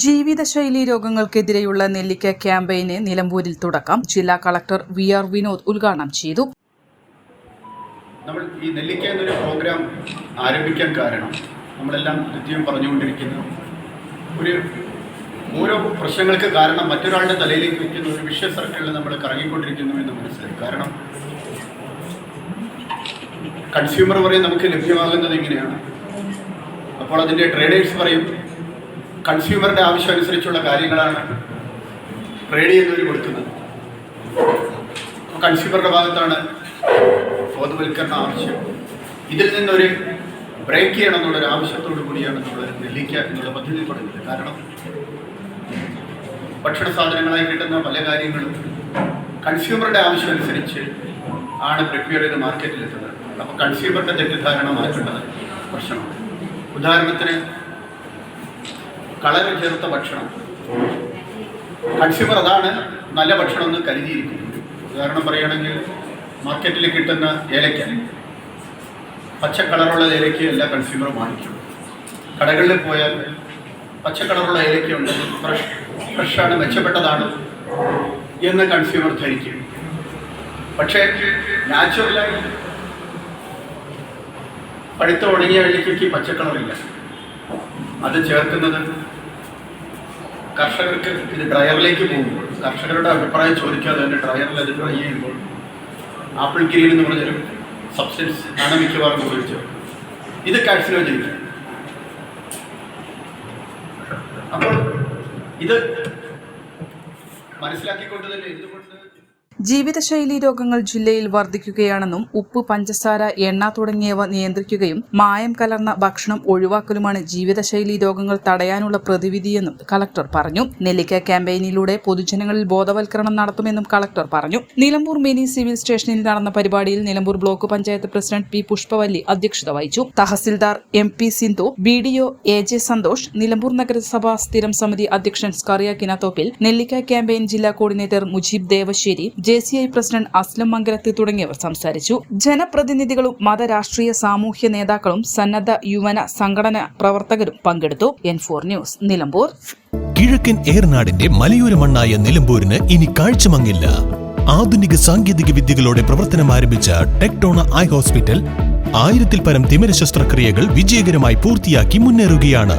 ജീവിതശൈലി രോഗങ്ങൾക്കെതിരെയുള്ള നെല്ലിക്ക ക്യാമ്പയിന് നിലമ്പൂരിൽ തുടക്കം. ജില്ലാ കളക്ടർ വി ആർ വിനോദ് ഉദ്ഘാടനം ചെയ്തു. നമ്മൾ ഈ നെല്ലിക്ക എന്നൊരു പ്രോഗ്രാം ആരംഭിക്കാൻ കാരണം നമ്മളെല്ലാം നിത്യം പറഞ്ഞുകൊണ്ടിരിക്കുന്ന. ഒരു ഓരോ പ്രശ്നങ്ങൾക്ക് കാരണം മറ്റൊരാളുടെ തലയിലേക്ക് വയ്ക്കുന്ന ഒരു വിഷയ സർക്കിളിൽ നമ്മൾ കറങ്ങിക്കൊണ്ടിരിക്കുന്നു എന്ന് മനസ്സിലായി. കാരണം കൺസ്യൂമർ പറയും നമുക്ക് ലഭ്യമാകുന്നത് ഇങ്ങനെയാണ്. അപ്പോൾ അതിന്റെ ട്രേഡേഴ്സ് പറയും കൺസ്യൂമറുടെ ആവശ്യം അനുസരിച്ചുള്ള കാര്യങ്ങളാണ് ട്രേഡ് ചെയ്യുന്നവർ കൊടുക്കുന്നത്. കൺസ്യൂമറുടെ ഭാഗത്താണ് ബോധവൽക്കരണ ആവശ്യം. ഇതിൽ നിന്നൊരു ബ്രേക്ക് ചെയ്യണം എന്നുള്ളൊരു ആവശ്യത്തോടു കൂടിയാണ് നമ്മൾ നെല്ലിക്ക എന്നുള്ള പദ്ധതി തുടങ്ങിയത്. കാരണം ഭക്ഷണ സാധനങ്ങളായി കിട്ടുന്ന പല കാര്യങ്ങളും കൺസ്യൂമറുടെ ആവശ്യം അനുസരിച്ച് ആണ് പ്രിപ്പയർ ചെയ്ത് മാർക്കറ്റിലെത്തുന്നത്. അപ്പോൾ കൺസ്യൂമറുടെ തെറ്റിദ്ധാരണ മാറ്റേണ്ടത് പ്രശ്നമാണ്. ഉദാഹരണത്തിന് കളർ ചേർത്ത ഭക്ഷണം. കൺസ്യൂമർ അതാണ് നല്ല ഭക്ഷണം എന്ന് കരുതിയിരിക്കുന്നത്. ഉദാഹരണം പറയുകയാണെങ്കിൽ മാർക്കറ്റിൽ കിട്ടുന്ന ഏലയ്ക്ക. പച്ച കളറുള്ള ഏലയ്ക്ക എല്ലാ കൺസ്യൂമറും വാങ്ങിക്കും. കടകളിൽ പോയാൽ പച്ച കളറുള്ള ഏലയ്ക്ക ഉണ്ട് ഫ്രഷ് ഫ്രഷാണ് മെച്ചപ്പെട്ടതാണ് എന്ന് കൺസ്യൂമർ ധരിക്കും. പക്ഷേ നാച്ചുറലായി പഴുത്ത ഉണങ്ങിയ ഏലയ്ക്കയ്ക്ക് പച്ചക്കളറില്ല അത് ചേർക്കുന്നത് കർഷകർക്ക് ഇത് ഡ്രയറിലേക്ക് പോകുമ്പോൾ കർഷകരുടെ അഭിപ്രായം ചോദിക്കാതെ തന്നെ ഡ്രയറിൽ അത് ഡ്രൈ ചെയ്യുമ്പോൾ ആപ്പിൾ ഗ്രീൻ എന്ന് പറഞ്ഞൊരു സബ്സ്റ്റൻസ് ആണ് മിക്കവാറും ഉപയോഗിച്ചത്. ഇത് കാഴ്ച അപ്പോൾ ഇത് മനസ്സിലാക്കിക്കൊണ്ട് തന്നെ എന്തുകൊണ്ട് ജീവിതശൈലി രോഗങ്ങൾ ജില്ലയിൽ വർദ്ധിക്കുകയാണെന്നും ഉപ്പ് പഞ്ചസാര എണ്ണ തുടങ്ങിയവ നിയന്ത്രിക്കുകയും മായം കലർന്ന ഭക്ഷണം ഒഴിവാക്കലുമാണ് ജീവിതശൈലി രോഗങ്ങൾ തടയാനുള്ള പ്രതിവിധിയെന്നും കളക്ടർ പറഞ്ഞു. നെല്ലിക്ക ക്യാമ്പയിനിലൂടെ പൊതുജനങ്ങളിൽ ബോധവൽക്കരണം നടത്തുമെന്നും കളക്ടർ പറഞ്ഞു. നിലമ്പൂർ മിനി സിവിൽ സ്റ്റേഷനിൽ നടന്ന പരിപാടിയിൽ Nilambur block panchayat president P Pushpavalli അധ്യക്ഷത വഹിച്ചു. Tahsildar M P Sindhu B D O A J Santhosh Nilambur നഗരസഭാ സ്ഥിരം സമിതി അധ്യക്ഷൻ സ്കറിയ കിനാത്തോപ്പിൽ നെല്ലിക്ക ക്യാമ്പയിൻ ജില്ലാ coordinator Mujeeb Devassery J C I president Aslam Mangalathi തുടങ്ങിയവർ സംസാരിച്ചു. ജനപ്രതിനിധികളും മതരാഷ്ട്രീയ സാമൂഹ്യ നേതാക്കളും സന്നദ്ധ യുവന സംഘടന പ്രവർത്തകരും പങ്കെടുത്തു. N four news Nilambur. കിഴക്കൻ ഏർനാടിന്റെ മലയോര മണ്ണായ നിലമ്പൂരിന് ഇനി കാഴ്ചമങ്ങില്ല. ആധുനിക സാങ്കേതിക വിദ്യകളോടെ പ്രവർത്തനം ആരംഭിച്ച ടെക്ടോണ ഐ ഹോസ്പിറ്റൽ ആയിരത്തിൽ പരം തിമിര ശസ്ത്രക്രിയകൾ വിജയകരമായി പൂർത്തിയാക്കി മുന്നേറുകയാണ്.